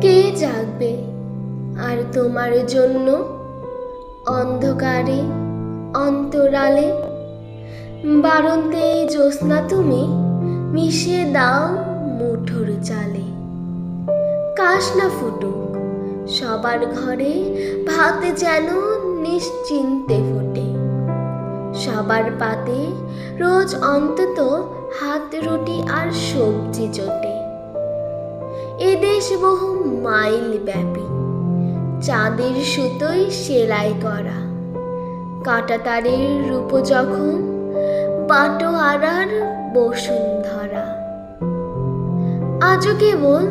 কে জাগবে? আর তোমার জন্য অন্ধকারে, অন্তরালে? বারন্তে জ্যোৎস্না তুমি মিশিয়ে দাও মুঠোর চালে। কাশ না ফুটুক, সবার ঘরে ভাত যেন নিশ্চিন্তে ফোটে। সবার পাতে রোজ অন্তত হাত রুটি আর সবজি জোটে। এদেশ বহু মাইল ব্যাপী। চাঁদের সুতোয় সেলাই করা। কাঁটা তারের রূপ যখন বাটোয়ারার বসুন্ধরা আজও কেবল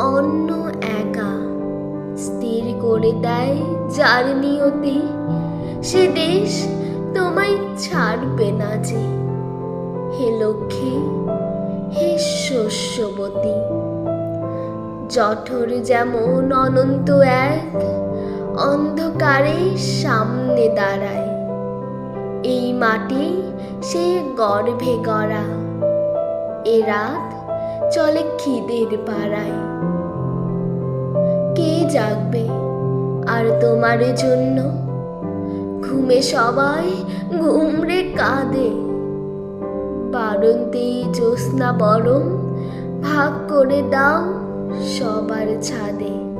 অন্য একা স্থির করে দেয় যার নিয়তি। সে দেশ তোমায় ছাড়বে না যে। হে লক্ষ্মী, হে শস্যবতী জঠর যেমন অনন্ত এক, অন্ধকারে সামনে দাঁড়ায়। এই মাটি সে গর্ভে গড়া। এ রাত চলে খিদের পাড়ায়। কে জাগবে আর তোমার জন্য? ঘুমে সবাই ঘুমরে কাঁদে। বারন্তেই জ্যোৎস্না বরং ভাগ করে দাও। সবার ছাদে।